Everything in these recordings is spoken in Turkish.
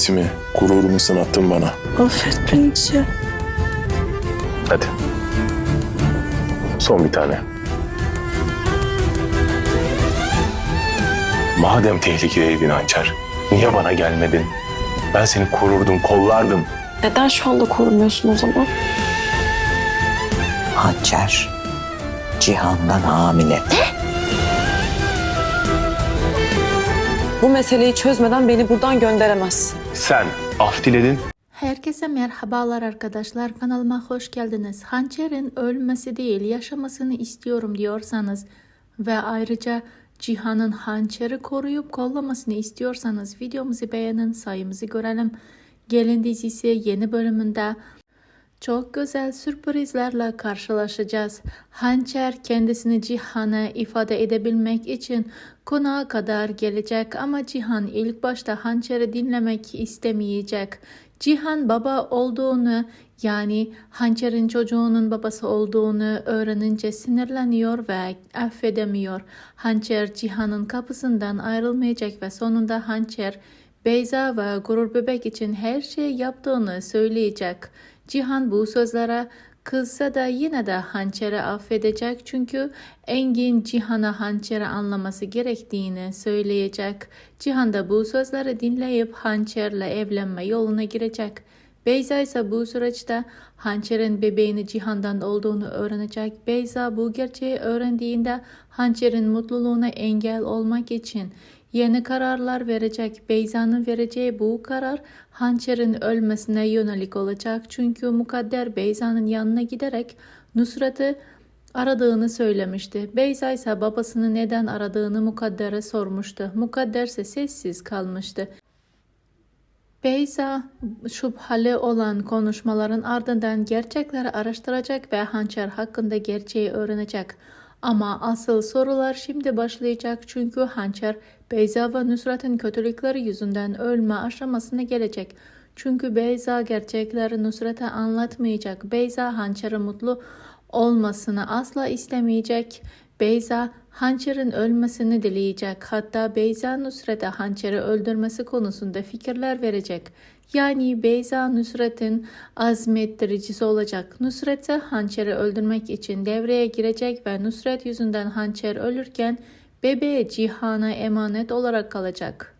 İffetimi, gururumu sınattın bana. Affet beni Cihan. Hadi. Son bir tane. Madem tehlikedeydin Hançer, niye bana gelmedin? Ben seni korurdum, kollardım. Neden şu anda korumuyorsun o zaman? Hançer Cihan'dan hamile. Bu meseleyi çözmeden beni buradan gönderemezsin. Sen af diledin, Herkese merhabalar arkadaşlar kanalıma hoş geldiniz. Hançer'in ölmesi değil yaşamasını istiyorum diyorsanız ve ayrıca Cihan'ın Hançer'i koruyup kollamasını istiyorsanız videomuzu beğenin sayımızı görelim. Gelin dizisi yeni bölümünde çok güzel sürprizlerle karşılaşacağız. Hançer kendisini Cihan'a ifade edebilmek için konağa kadar gelecek ama Cihan ilk başta Hançer'i dinlemek istemeyecek. Cihan baba olduğunu yani Hançer'in çocuğunun babası olduğunu öğrenince sinirleniyor ve affedemiyor. Hançer Cihan'ın kapısından ayrılmayacak ve sonunda Hançer Beyza ve Gurur Bebek için her şey yaptığını söyleyecek. Cihan bu sözlere kızsa da yine de Hançer'i affedecek çünkü Engin Cihan'a Hançer'i anlaması gerektiğini söyleyecek. Cihan da bu sözleri dinleyip Hançer'le evlenme yoluna girecek. Beyza ise bu süreçte Hançer'in bebeğini Cihan'dan olduğunu öğrenecek. Beyza bu gerçeği öğrendiğinde Hançer'in mutluluğuna engel olmak için yeni kararlar verecek. Beyza'nın vereceği bu karar Hançer'in ölmesine yönelik olacak. Çünkü Mukadder Beyza'nın yanına giderek Nusret'i aradığını söylemişti. Beyza ise babasını neden aradığını Mukadder'e sormuştu. Mukadder ise sessiz kalmıştı. Beyza şüpheli olan konuşmaların ardından gerçekleri araştıracak ve Hançer hakkında gerçeği öğrenecek. Ama asıl sorular şimdi başlayacak çünkü Hançer Beyza ve Nusret'in kötülükleri yüzünden ölme aşamasına gelecek. Çünkü Beyza gerçekleri Nusret'e anlatmayacak. Beyza Hançer'in mutlu olmasını asla istemeyecek. Beyza Hançer'in ölmesini dileyecek. Hatta Beyza Nusret'e Hançer'i öldürmesi konusunda fikirler verecek. Yani Beyza Nusret'in azmettiricisi olacak. Nusret ise Hançer'i öldürmek için devreye girecek ve Nusret yüzünden Hançer ölürken bebeği Cihan'a emanet olarak kalacak.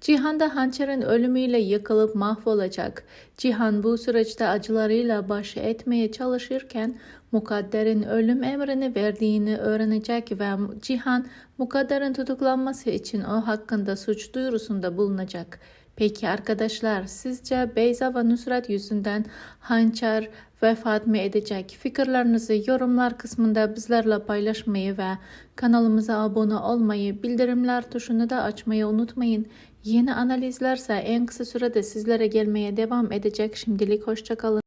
Cihan da Hançer'in ölümüyle yıkılıp mahvolacak. Cihan bu süreçte acılarıyla baş etmeye çalışırken Mukadder'in ölüm emrini verdiğini öğrenecek ve Cihan Mukadder'in tutuklanması için o hakkında suç duyurusunda bulunacak. Peki arkadaşlar sizce Beyza ve Nusret yüzünden Hançer vefat mı edecek? Fikirlerinizi yorumlar kısmında bizlerle paylaşmayı ve kanalımıza abone olmayı, bildirimler tuşunu da açmayı unutmayın. Yeni analizlerse en kısa sürede sizlere gelmeye devam edecek. Şimdilik hoşçakalın.